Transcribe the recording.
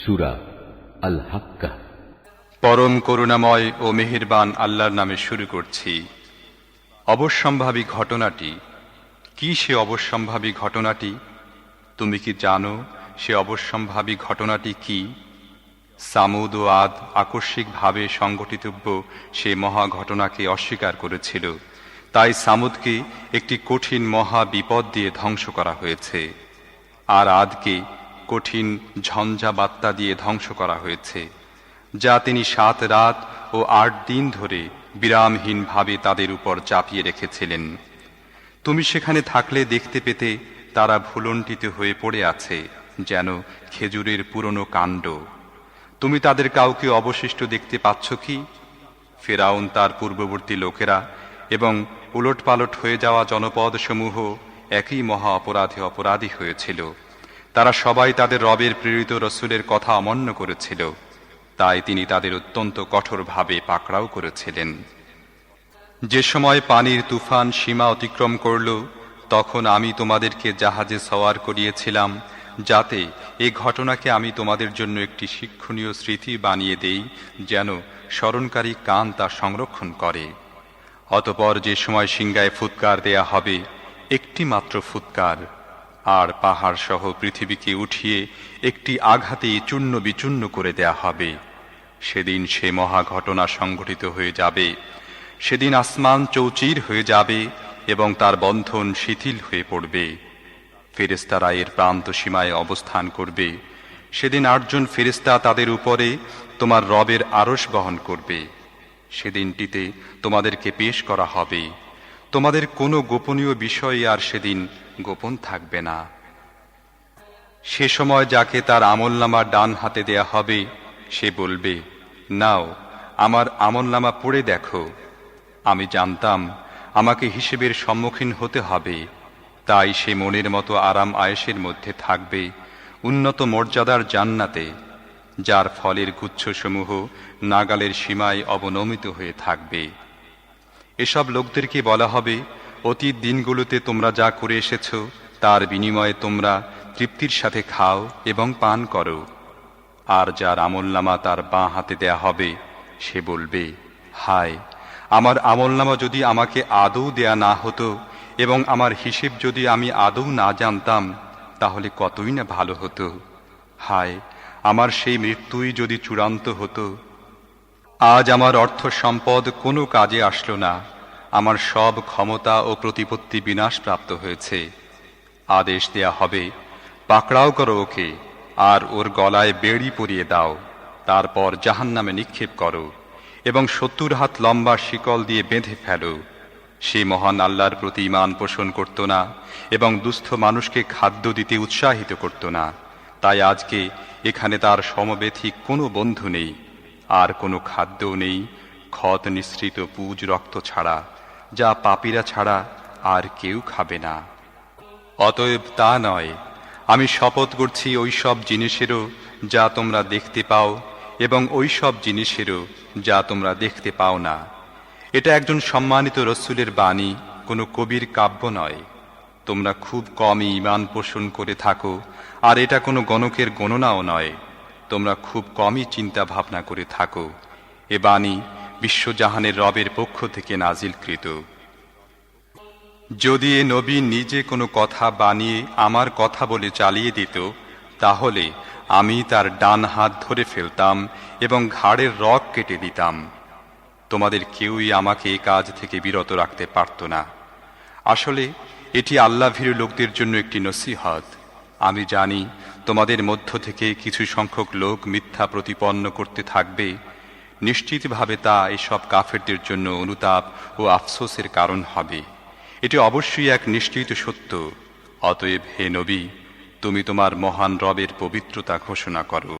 সুরা আল হাক্কা পরম করুণাময় ও মেহেরবান আল্লাহর নামে শুরু করছি। অবশ্যম্ভাবী ঘটনাটি, কি সে অবশ্যম্ভাবী ঘটনাটি, তুমি কি জানো সে অবশ্যম্ভাবী ঘটনাটি কি? সামুদ ও আদ আকস্মিকভাবে সংগঠিতব্য সে মহা ঘটনাকে অস্বীকার করেছিল। তাই সামুদকে একটি কঠিন মহা বিপদ দিয়ে ধ্বংস করা হয়েছে। আর আদকে কঠিন ঝঞ্ঝা বার্তা দিয়ে ধ্বংস করা হয়েছে, যা তিনি সাত রাত ও আট দিন ধরে বিরামহীনভাবে তাদের উপর চাপিয়ে রেখেছিলেন। তুমি সেখানে থাকলে দেখতে পেতে তারা ভুলন্টিত হয়ে পড়ে আছে, যেন খেজুরের পুরনো কাণ্ড। তুমি তাদের কাউকে অবশিষ্ট দেখতে পাচ্ছ কি? ফেরাউন তার পূর্ববর্তী লোকেরা এবং উলটপালট হয়ে যাওয়া জনপদসমূহ একই মহা অপরাধে অপরাধী হয়েছিল। তারা সবাই তাদের রবের প্রেরিত রসুলের কথা অমান্য করেছিল। তাই তিনি তাদের অত্যন্ত কঠোরভাবে পাকড়াও করেছিলেন। যে সময় পানির তুফান সীমা অতিক্রম করল, তখন আমি তোমাদেরকে জাহাজে সওয়ার করিয়েছিলাম, যাতে এ ঘটনাকে আমি তোমাদের জন্য একটি শিক্ষণীয় স্মৃতি বানিয়ে দেই, যেন স্মরণকারী কান তা সংরক্ষণ করে। অতপর যে সময় সিংগায় ফুৎকার দেয়া হবে একটি মাত্র ফুৎকার। আর পাহাড় সহ পৃথিবীকে উঠিয়ে একটি আঘাতে চূর্ণ বিচূর্ণ করে দেয়া হবে। সেদিন সে মহা ঘটনা সংঘটিত হয়ে যাবে। সেদিন আসমান চৌচির হয়ে যাবে এবং তার বন্ধন শিথিল হয়ে পড়বে। ফেরেস্তারা এর প্রান্ত সীমায় অবস্থান করবে। সেদিন আটজন ফেরেস্তা তাদের উপরে তোমার রবের আরস বহন করবে। সেদিনটিতে তোমাদেরকে পেশ করা হবে। তোমাদের কোনো গোপনীয় বিষয় আর সেদিন গোপন থাকবে না। সে সময় যাকে তার আমলনামা ডান হাতে দেয়া হবে, সে বলবে, নাও, আমার আমলনামা পড়ে দেখো। আমি জানতাম আমাকে হিসেবের সম্মুখীন হতে হবে। তাই সে মনের মতো আরাম আয়েসের মধ্যে থাকবে, উন্নত মর্যাদার জান্নাতে, যার ফলের গুচ্ছসমূহ নাগালের সীমায় অবনমিত হয়ে থাকবে। এসব লোকদেরকে বলা হবে, অতীত দিনগুলোতে তোমরা যা করে এসেছ, তার বিনিময়ে তোমরা তৃপ্তির সাথে খাও এবং পান করো। আর যার আমলনামা তার বাঁ হাতে দেয়া হবে, সে বলবে, হায়, আমার আমলনামা যদি আমাকে আদৌ দেয়া না হতো এবং আমার হিসেব যদি আমি আদৌ না জানতাম, তাহলে কতই না ভালো হতো। হায়, আমার সেই মৃত্যুই যদি চূড়ান্ত হতো আজ আমার অর্থ সম্পদ কোনো কাজে আসলো না। আমার সব ক্ষমতা ও প্রতিপত্তি বিনাশ প্রাপ্ত হয়েছে। আদেশ দেয়া হবে, পাকড়াও করো ওকে, আর ওর গলায় বেড়ি পরিয়ে দাও, তারপর জাহান নামে নিক্ষেপ করো, এবং সত্তর হাত লম্বা শিকল দিয়ে বেঁধে ফেলো। সে মহান আল্লাহর প্রতি ইমান পোষণ করত না, এবং দুস্থ মানুষকে খাদ্য দিতে উৎসাহিত করত না। তাই আজকে এখানে তার সমবেথী কোনো বন্ধু নেই। আর কোনো খাদ্যও নেই, ক্ষত নিঃসৃত পুজ রক্ত ছাড়া, যা পাপীরা ছাড়া আর কেউ খাবে না। অতএব তা নয়, আমি শপথ করছি ওই সব জিনিসেরও যা তোমরা দেখতে পাও এবং ওই সব জিনিসেরও যা তোমরা দেখতে পাও না। এটা একজন সম্মানিত রসুলের বাণী, কোনো কবির কাব্য নয়। তোমরা খুব কমই ইমান পোষণ করে থাকো, আর এটা কোনো গণকের গণনাও নয়। তোমরা খুব কমই চিন্তা ভাবনা করে থাকো। এ বাণী বিশ্বজাহানের রবের পক্ষ থেকে নাজিলকৃত। যদি এ নবী নিজে কোনো কথা বানিয়ে আমার কথা বলে চালিয়ে দিত, তাহলে আমি তার ডান হাত ধরে ফেলতাম এবং ঘাড়ের রক কেটে দিতাম। তোমাদের কেউই আমাকে এ কাজ থেকে বিরত রাখতে পারত না। আসলে এটি আল্লাহ ভীরু লোকদের জন্য একটি নসিহত। আমি জানি তোমাদের মধ্য থেকে কিছু সংখ্যক লোক মিথ্যা প্রতিপন্ন করতে থাকবে। নিশ্চিতভাবে তা এসব কাফেরদের জন্য অনুতাপ ও আফসোসের কারণ হবে। এটি অবশ্যই এক নিশ্চিত সত্য। অতএব হে নবী, তুমি তোমার মহান রবের পবিত্রতা ঘোষণা করো।